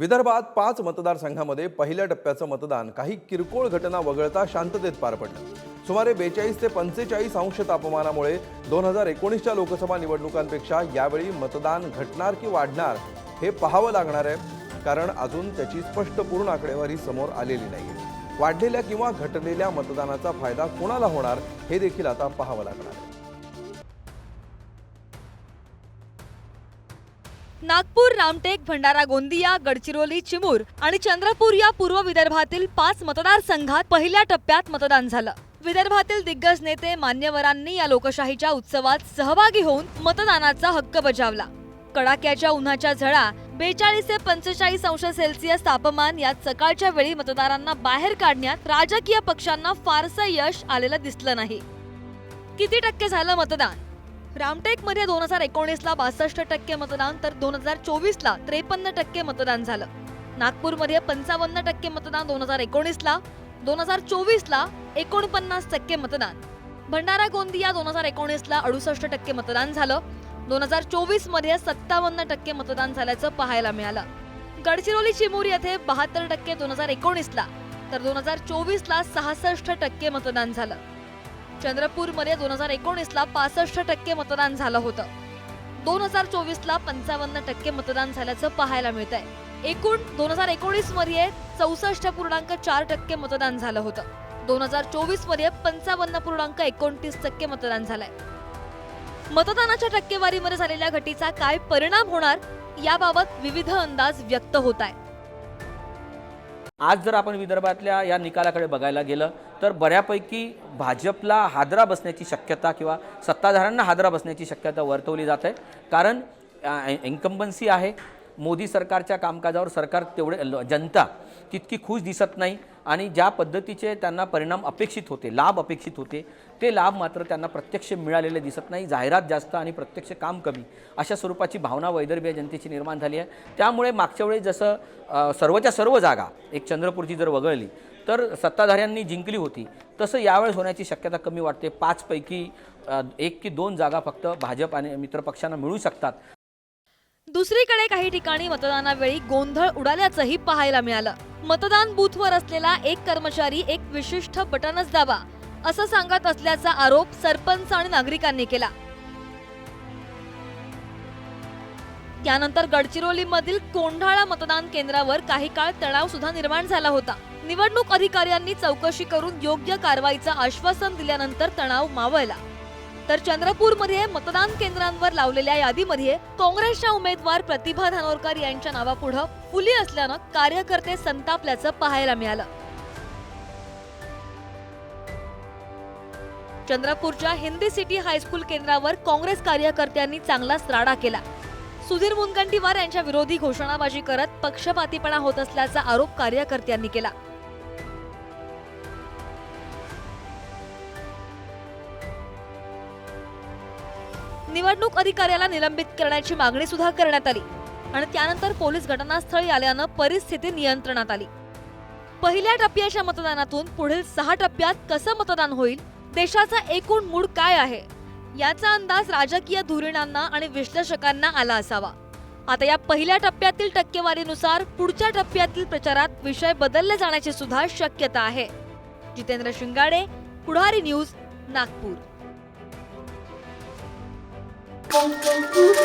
विदर्भात पाच मतदारसंघामध्ये पहिल्या टप्प्याचं मतदान. काही किरकोळ घटना वगळता शांततेत पार पडलं. सुमारे बेचाळीस ते पंचेचाळीस अंश तापमानामुळे दोन हजार एकोणीसच्या लोकसभा निवडणुकांपेक्षा यावेळी मतदान घटणार की वाढणार हे पाहावं लागणार आहे कारण अजून त्याची स्पष्ट पूर्ण आकडेवारी समोर आलेली नाही वाढलेल्या किंवा घटलेल्या मतदानाचा फायदा कोणाला होणार हे देखील आता पाहावं लागणार आहे. नागपूर रामटेक भंडारा गोंदिया गडचिरोली चिमूर आणि चंद्रपूर या पूर्व विदर्भातील पाच मतदारसंघात पहिल्या टप्प्यात मतदान झालं. विदर्भातील दिग्गज नेते मान्यवरांनी या लोकशाहीच्या उत्सवात सहभागी होऊन मतदानाचा हक्क बजावला. कडाक्याच्या उन्हाच्या झळा बेचाळीस ते पंचेचाळीस अंश सेल्सिअस तापमान यात सकाळच्या वेळी मतदारांना बाहेर काढण्यात राजकीय पक्षांना फारसं यश आलेलं दिसलं नाही. किती टक्के झालं मतदान? रामटेकमध्ये दोन हजार एकोणीसला बासष्ट टक्के मतदान तर दोन हजार चोवीसला त्रेपन्न टक्के मतदान झालं. नागपूरमध्ये पंचावन्न टक्के मतदान दोन हजार एकोणीसला दोन हजार चोवीसला एकोणपन्नास टक्के मतदान. भंडारा गोंदिया दोन हजार एकोणीसला अडुसष्ट टक्के मतदान झालं. दोन हजार चोवीसमध्ये सत्तावन्न टक्के मतदान झाल्याचं पाहायला मिळालं. गडचिरोली चिमूर येथे बहात्तर टक्के दोन हजार एकोणीसला तर दोन हजार चोवीसला सहासष्ट टक्के मतदान झालं. चंद्रपूरमध्ये दोन हजार एकोणीसला पासष्ट टक्के मतदान झालं होतं. दोन हजार चोवीसला पंचावन्न टक्के मतदान झाल्याचं पाहायला मिळत आहे एकूण दोन हजार एकोणीसमध्ये चौसष्ट पूर्णांक चार टक्के मतदान झालं होतं. दोन हजार चोवीसमध्ये पंचावन्न पूर्णांक एकोणतीस टक्के मतदान झालंय. मतदानाच्या टक्केवारीमध्ये झालेल्या घटीचा काय परिणाम होणार याबाबत विविध अंदाज व्यक्त होत आहे आज जर आपण विदर्भातल्या या निकालाकडे बघायला गेलं तर बऱ्यापैकी भाजपला हादरा बसण्याची शक्यता किंवा सत्ताधाऱ्यांना हादरा बसण्याची शक्यता वर्तवली जात आहे. कारण इन्कम्बन्सी आहे. मोदी सरकारच्या कामकाजावर सरकार तेवढे ल- जनता तितकी खुश दिसत नाही आणि ज्या पद्धतीचे त्यांना परिणाम अपेक्षित होते लाभ अपेक्षित होते ते लाभ मात्र त्यांना प्रत्यक्ष मिळालेले दिसत नाही. जाहिरात जास्त आणि प्रत्यक्ष काम कमी अशा स्वरूपाची भावना वैदर्भीय जनतेची निर्माण झाली आहे. त्यामुळे मागच्या वेळी जसं सर्वच्या सर्व जागा एक चंद्रपूरची जर वगळली तर सत्ताधाऱ्यांनी जिंकली होती. तसं यावेळेस होण्याची शक्यता कमी वाटते. पाचपैकी एक की दोन जागा फक्त भाजप आणि मित्रपक्षांना मिळू शकतात. दुसरीकडे काही ठिकाणी मतदानावेळी गोंधळ उडाल्याचंही पाहायला मिळालं. मतदान बूथवर असलेला एक कर्मचारी एक विशिष्ट बटनच दाबा असं सांगत असल्याचा आरोप सरपंच आणि नागरिकांनी केला. त्यानंतर गडचिरोलीमधील कोंढाळा मतदान केंद्रावर काही काळ तणाव सुद्धा निर्माण झाला होता. निवडणूक अधिकाऱ्यांनी चौकशी करून योग्य कारवाईचं आश्वासन दिल्यानंतर तणाव मावळला. तर चंद्रपूरमध्ये मतदान केंद्रांवर लावलेल्या यादीमध्ये काँग्रेसच्या उमेदवार प्रतिभा धानोरकर यांच्या नावापुढं फुली असल्यानं कार्यकर्ते संतापल्याचं पाहायला मिळालं. चंद्रपूरच्या हिंदी सिटी हायस्कूल केंद्रावर काँग्रेस कार्यकर्त्यांनी चांगलाच राडा केला. सुधीर मुनगंटीवार यांच्या विरोधी घोषणाबाजी करत पक्षपातीपणा होत असल्याचा आरोप कार्यकर्त्यांनी केला. निवडणूक अधिकाऱ्याला निलंबित करण्याची मागणी सुद्धा करण्यात आली. आणि त्यानंतर पोलीस घटनास्थळी आल्यानं परिस्थिती नियंत्रणात आली. पहिल्या टप्प्याच्या मतदानातून पुढील सहा टप्प्यात कसं मतदान होईल देशाचा एकूण मूड काय आहे याचा अंदाज राजकीय धुरीणांना आणि विश्लेषकांना आला असावा. आता या पहिल्या टप्प्यातील टक्केवारीनुसार पुढच्या टप्प्यातील प्रचारात विषय बदलले जाण्याची सुद्धा शक्यता आहे. जितेंद्र शिंगाडे पुढारी न्यूज नागपूर. Thank.